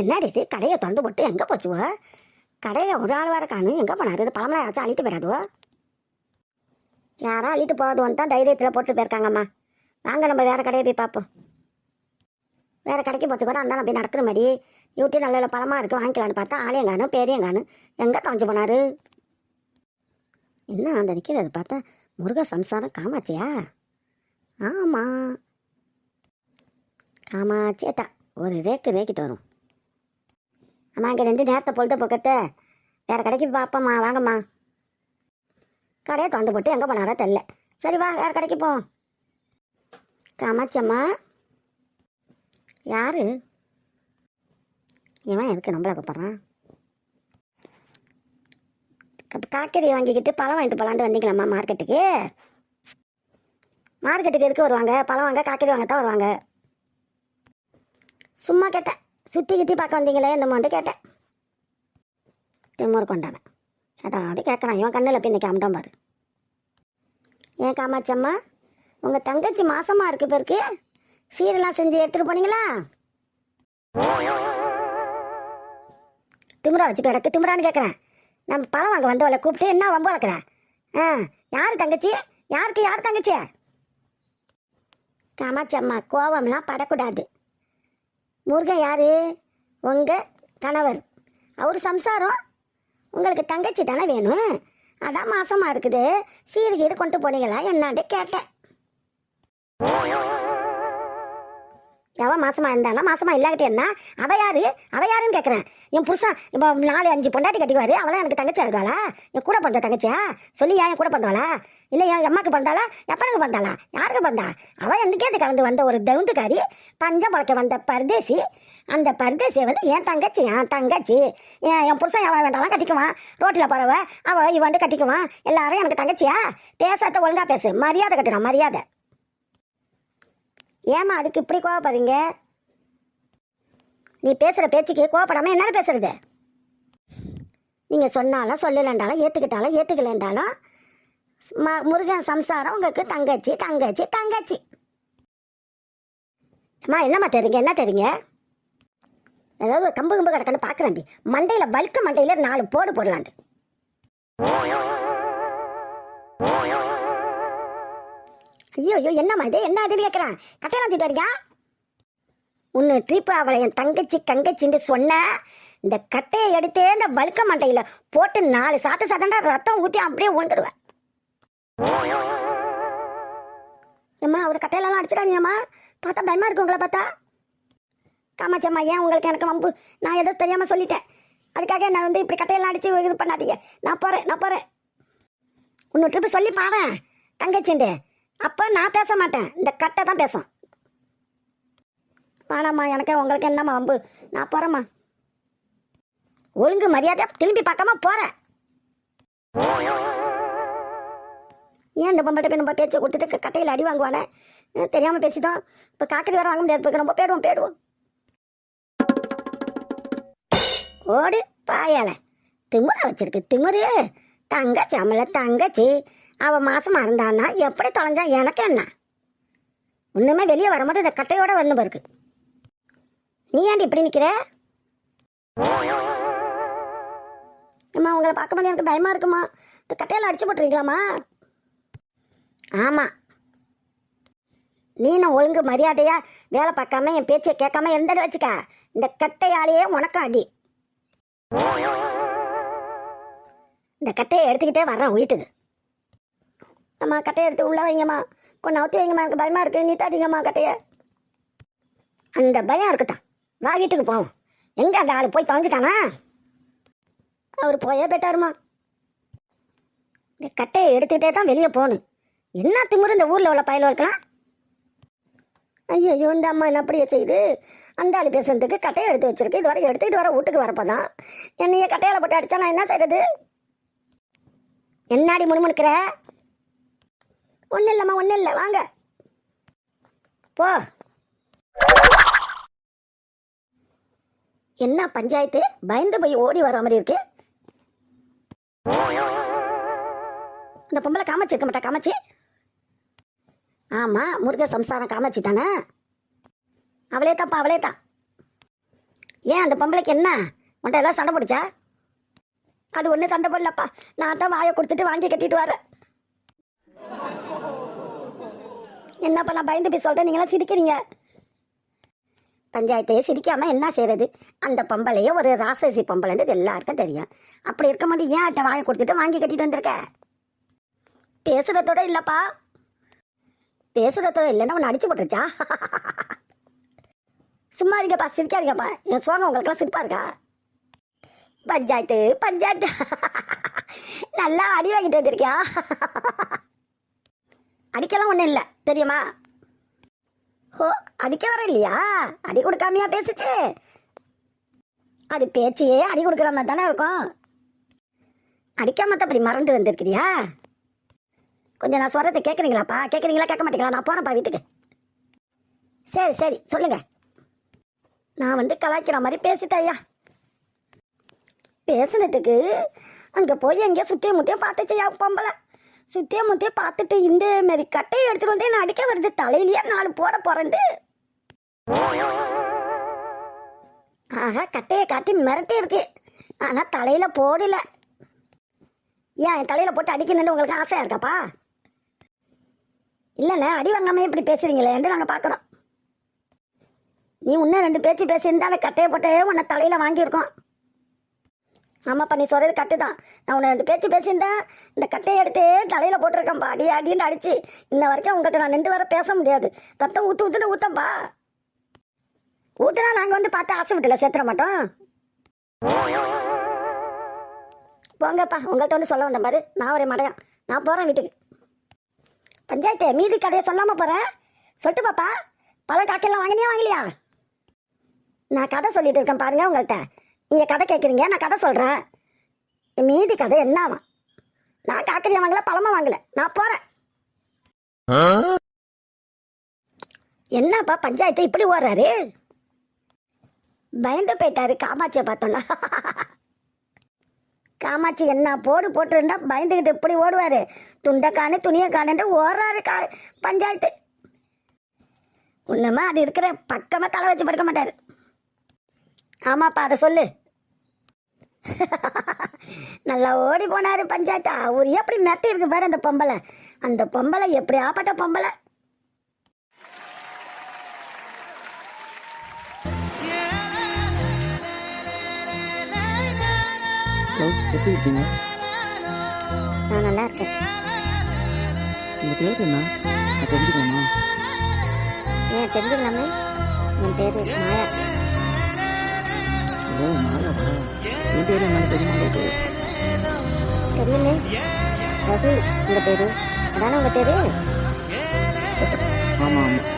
என்னடி இது கடையை திறந்து போட்டு எங்கே போச்சுவோ? கடையை ஒரு ஆள் வர காணும் எங்கே போனாரு? இது பழமெல்லாம் யாராச்சும் அழிட்டு போயிடாதுவோ? யாரும் அழிட்டு போகுதுன்னு தான் தைரியத்தில் போட்டு போயிருக்காங்கம்மா. வாங்க நம்ம வேறு கடையை போய் பார்ப்போம். வேறு கடைக்கு போகிறதுக்கு கூட அந்த போய் நடக்கிற மாதிரி யூட்டி நல்ல நல்ல பழமாக இருக்குது வாங்கிக்கலான்னு பார்த்தா ஆலயம் காணும் எங்கே தொலைஞ்சு போனாரு? என்ன அந்த நிற்கிறது பார்த்தா முருக சம்சாரம் காமாட்சியா? ஆமாம் காமாட்சியே தான் ஒரு ரேக்கு ரேக்கிட்டு வரும். அம்மா இங்கே ரெண்டு நேரத்தை பொழுது போக்கத்தை. வேறு கடைக்கு பார்ப்போம்மா வாங்கம்மா. கடையை திறந்து போட்டு எங்கே போனாரோ தெரில சரி வா வேறு கடைக்கு போ. காமாச்சம்மா யார்? இவன் எதுக்கு நம்மள கூப்பிட்றான்? காய்கறி வாங்கிக்கிட்டு பழம் வாங்கிட்டு போகலான்ட்டு வந்தீங்களாம்மா மார்க்கெட்டுக்கு? மார்க்கெட்டுக்கு எதுக்கு வருவாங்க? பழம் வாங்க காய்கறி வாங்க தான் வருவாங்க. சும்மா கேட்டேன். சுற்றி கித்தி பார்க்க வந்தீங்களே என்னமான்ட்டு கேட்டேன். திமுரு கொண்டாவன் அதாவது கேட்குறான். இவன் கண்ணில் போய் இன்றைக்கி அம்டம் பாரு. ஏன் காமாச்சம்மா உங்கள் தங்கச்சி மாசமாக இருக்கு பேருக்கு சீரெல்லாம் செஞ்சு எடுத்துகிட்டு போனீங்களா? திமுறா வச்சு கிடக்கு திமுறான்னு கேட்குறேன். நம்ம பழம் வாங்க வந்தவளை கூப்பிட்டு என்ன வம்பு வளர்க்குறேன் ஆ யார் தங்கச்சி? யாருக்கு யார் தங்கச்சி காமாச்சம்மா கோவம்லாம் படக்கூடாது. முருகன் யாரு? உங்கள் கணவர். அவர் சம்சாரம். உங்களுக்கு தங்கச்சி தானே வேணும்? அதான் மாசமா இருக்குது. சீர்கீர் கொண்டு போனீங்களா? என்னான்ட்டு கேட்டேன். அவன் மாசமா இருந்தானா? மாசமா இல்லாக்கிட்டே என்ன? அவ யாரு? அவ யாருன்னு கேட்குறேன் என் புருஷன் இப்போ நாலு அஞ்சு பொண்டாட்டி கட்டிவாரு அவளாம் எனக்கு தங்கச்சி ஆகிடுவாளா என் கூட பிறந்த தங்கச்சியா? சொல்லியா என் கூட பிறந்தவளா? இல்லை என் அம்மாக்கு பிறந்தாளா? எப்பனுக்கு பிறந்தாளா? யாருக்கு பிறந்தா? அவ அது கலந்து வந்த ஒரு தவுந்துக்காரி பஞ்சம் பழக்க வந்த பரதேசி. அந்த பரதேசியை வந்து என் தங்கச்சி என் தங்கச்சி. என் என் புருஷன் எவன் வேண்டாலும் கட்டிக்குவான். ரோட்டில் போகிறவ அவள் இவன் கட்டிக்குவான். எல்லாரும் எனக்கு தங்கச்சியா? பேசாத ஒழுங்காக பேசு. மரியாதை கட்டணும் மரியாதை. ஏம்மா அதுக்கு இப்படி கோவப்படுறீங்க? நீ பேசுகிற பேச்சுக்கு கோவப்படாமல் என்னென்ன பேசுறது? நீங்கள் சொன்னாலும் சொல்லலைன்றாலும் ஏற்றுக்கிட்டாலும் ஏற்றுக்கலைன்றாலும் ம முருகன் சம்சாரம் உங்களுக்கு தங்கச்சி தங்கச்சி தங்கச்சி. அம்மா என்னம்மா தெரியுங்க? என்ன தெரியுங்க? ஏதாவது ஒரு கம்பு கம்பு கிடக்குன்னு பார்க்குறேன் மண்டையில் பல்க்கு மண்டையில் நாலு போடு போடலான்ட்டு. ஐயோ ஐயோ என்னம்மா இது? என்ன இது கேட்குறேன் கட்டையெல்லாம் தூக்கிட்டு வரீங்க உன்னு ட்ரிப் அவளை என் தங்கச்சி தங்கச்சின்னு சொன்ன இந்த கட்டையை எடுத்தே இந்த வழுக்க மண்டையில் போட்டு நாலு சாத்து சாத்தண்டா ரத்தம் ஊற்றி அப்படியே விழுந்துருவேன் ஏம்மா அவர் கட்டையிலலாம் அடிச்சுக்காதீங்கம்மா. பார்த்தா பயமாக இருக்கு உங்களை பார்த்தா. காமாச்சம்மா ஏன் உங்களுக்கு எனக்கு வம்பு? நான் ஏதோ தெரியாமல் சொல்லிட்டேன். அதுக்காக நான் வந்து இப்படி கட்டையெல்லாம் அடித்து இது பண்ணாதீங்க. நான் போகிறேன் நான் போகிறேன் இன்னொரு ட்ரிப்பு சொல்லி பாரு தங்கச்சிண்டு அப்போ நான் பேச மாட்டேன். இந்த கட்டை தான் பேசும். வேணாம்மா எனக்கு உங்களுக்கு என்னம்மா வம்பு? நான் போகிறேம்மா ஒழுங்கு மரியாதையாக திரும்பி பார்க்காம போகிறேன் ஏன் இந்த பொம்பளை போய் நம்ம பேச்சை கொடுத்துட்டு கட்டையில் அடி வாங்குவானே? தெரியாமல் பேசிட்டோம். இப்போ காக்கறி வேறு வாங்க முடியாது. இப்போ நம்ம போயிடுவோம் போயிடுவோம். ஓடி பாயால. திமுற வச்சிருக்கு திமுரு. தங்கச்சி அம்மல தங்கச்சி. அவள் மாதமாக இருந்தான்னா எப்படி தொலைஞ்சா எனக்கு என்ன? ஒன்றுமே வெளியே வரும்போது இந்த கட்டையோட வரணும் பாருக்கு. நீ ஏன்டி இப்படி நிற்கிற அம்மா உங்களை பார்க்கும்போது எனக்கு பயமா இருக்குமா? இந்த கட்டையில அடிச்சு போட்டுருக்கலாமா? ஆமா. நீனும் ஒழுங்கு மரியாதையா வேலை பார்க்காம என் பேச்சை கேட்காம எந்த வச்சுக்க? இந்த கட்டையாலேயே உனக்கும் அடி. இந்த கட்டையை எடுத்துக்கிட்டே வர்றேன் வீட்டுக்கு அம்மா கட்டையை எடுத்து உள்ள வைங்கம்மா. கொஞ்சம் அவுத்தி வைங்கம்மா எனக்கு பயமா இருக்கு. நீட்டாதீங்கம்மா கட்டையை. அந்த பயம் இருக்கட்டும். வா வீட்டுக்கு போவோம். எங்க அந்த ஆள்? போய் தொலைஞ்சிட்டானா? அவர் போயே போயிட்டாருமா. இந்த கட்டையை எடுத்துக்கிட்டே தான் வெளியே போகணும். என்ன திமிரு இந்த ஊரில் உள்ள பயலும் இருக்கலாம்? ஐயோ இந்த அம்மா என்ன அப்படியே செய்யுது அந்த ஆள் பேசுறதுக்கு கட்டையை எடுத்து வச்சிருக்கு. இது வரை எடுத்துக்கிட்டு வர வீட்டுக்கு வரப்போதான் என்னைய கட்டையால போட்டு அடிச்சா நான் என்ன செய்யறது என்னாடி முணுமுணுக்கிற? ஒன்றும் இல்லைம்மா ஒன்றும் இல்லை. வாங்க. போ. என்ன பஞ்சாயத்து? பயந்து போய் ஓடி வர மாதிரி இருக்கு. இந்த பொம்பளை காமாச்சி இருக்க மாட்டா காமாச்சி ஆமாம் முருக சம்சாரம் காமாட்சி தானே? அவளே தான்ப்பா அவளே தான் ஏன் அந்த பொம்பளைக்கு என்ன? உன்ட்ட ஏதாவது சண்டை பிடிச்சா அது ஒன்றும் சண்டை போடலப்பா. நான் தான் வாயை கொடுத்துட்டு வாங்கி கட்டிட்டு வரேன். என்னப்பா நான் பயந்து போய் சொல்கிறேன் நீங்களாம் சிரிக்கிறீங்க. பஞ்சாயத்தையே சிரிக்காமல் என்ன செய்யறது அந்த பொம்பளையே ஒரு ராசசி பொம்பளைன்றது எல்லாருக்கும் தெரியும். அப்படி இருக்கும் போது ஏன் அட்டை வாங்கி கொடுத்துட்டு வாங்கி கட்டிட்டு வந்திருக்க? பேசுறதோட இல்லைப்பா. பேசுறதோட இல்லைன்னா உன்னை அடிச்சு போட்டுருச்சா? சும்மா இருங்கப்பா சிரிக்காதீங்கப்பா. என் சோகம் உங்களுக்குலாம் சிரிப்பா இருக்கா? பஞ்சாயத்து பஞ்சாயத்து. நல்லா அடி வாங்கிட்டு வந்திருக்கியா? அடிக்கலாம் ஒன்றும் இல்லை. தெரியுமா? ஓ அடிக்க வர இல்லையா? அடி கொடுக்காமையா பேசுச்சு? அது பேச்சையே அடி கொடுக்குற மாதிரி தானே இருக்கும். அடிக்காம அப்படி மறந்து வந்திருக்கிறியா? கொஞ்சம் நான் சொல்றதை கேட்குறீங்களாப்பா கேட்குறீங்களா கேட்க மாட்டீங்களா? நான் போகிறேன்ப்பா வீட்டுக்கு. சரி சரி சொல்லுங்க. நான் வந்து கலாய்க்கிற மாதிரி பேசிட்டேயா ஐயா. பேசுனதுக்கு அங்கே போய் எங்கேயோ சுற்றியும் முத்திய பார்த்துச்சையா பொம்பளை. சுத்தியே முத்திய பார்த்துட்டு இந்த மாரி கட்டையை எடுத்துட்டு வந்து நான் அடிக்க வருது. தலையிலேயே நாலு போட போறேன்ட்டு. ஆஹா கட்டையை காட்டி மிரட்டி இருக்கு. ஆனால் தலையில் போடல. ஏன் என் தலையில் போட்டு அடிக்கணும்னு உங்களுக்கு ஆசையாக இருக்காப்பா? இல்லைண்ணே அடி வாங்காமல் இப்படி பேசுறீங்களே என்று நாங்கள் பார்க்குறோம். நீ இன்னும் ரெண்டு பேச்சு பேசியிருந்தாலும் கட்டையை போட்டே உன்னை தலையில் வாங்கியிருக்கோம். ஆமாப்பா நீ சொல்கிறது கட்டு தான் நான் உன்னை ரெண்டு பேச்சு பேசியிருந்தேன் இந்த கட்டையை எடுத்து தலையில் போட்டிருக்கேன்ப்பா. அடி அடின்னு அடிச்சு இன்ன வரைக்கும் உங்கள்கிட்ட நான் நின்று வர பேச முடியாது. ரத்தம் ஊத்து ஊத்துன்னு ஊத்தம்பா. ஊத்துனா நாங்கள் வந்து பார்த்து ஆசை விட்டுல சேர்த்துற மாட்டோம். போங்கப்பா உங்கள்கிட்ட வந்து சொல்ல வந்த மாதிரி நான் ஒரே மடையான். நான் போகிறேன் வீட்டுக்கு. பஞ்சாயத்து மீதி கதையை சொல்லாமல் போகிறேன் சொல்லிட்டு பாப்பா. பழம் காக்கெல்லாம் வாங்கினியா வாங்கலையா? நான் கதை சொல்லிட்டு இருக்கேன் பாருங்க உங்கள்கிட்ட நீங்கள் கதை கேட்குறீங்க நான் கதை சொல்கிறேன் மீதி கதை என்னவா நான் காக்கரியா வாங்கல பழமா வாங்கல. நான் போகிறேன் என்னப்பா பஞ்சாயத்து இப்படி ஓடுறாரு? பயந்து போயிட்டாரு காமாட்சியை பார்த்தோன்னா. காமாட்சி என்ன போடு போட்டிருந்தா பயந்துக்கிட்டு இப்படி ஓடுவார். துண்டை காணு துணியை காணுன்ட்டு ஓடுறாரு கா பஞ்சாயத்து. ஒண்ணுமா அது இருக்கிற பக்கமாக தலை வச்சு படுக்க மாட்டார். ஆமாப்பா அதை சொல்லு. நல்லா ஓடி போனாரு பஞ்சாயத்து. அவர் எப்படி மெட்டி இருக்கு பாரு அந்த பொம்பளை. அந்த பொம்பளை எப்படி ஆப்பட்ட பொம்பளை. ஹலோ எப்படி இருக்கீங்க? நான் நல்லா இருக்கேன். உங்கள் பேர் என்ன? நான் தெரிஞ்சுக்கலாமா ஏன் தெரிஞ்சுக்கலாமே? என் பேரு மாயா. ஓ மாலவா என் பேர் என்ன தெரியுமா? உங்களுக்கு தெரியுமே ரகு உங்க பேரு? அதானே உங்க பேரு? ஆமா ஆமா.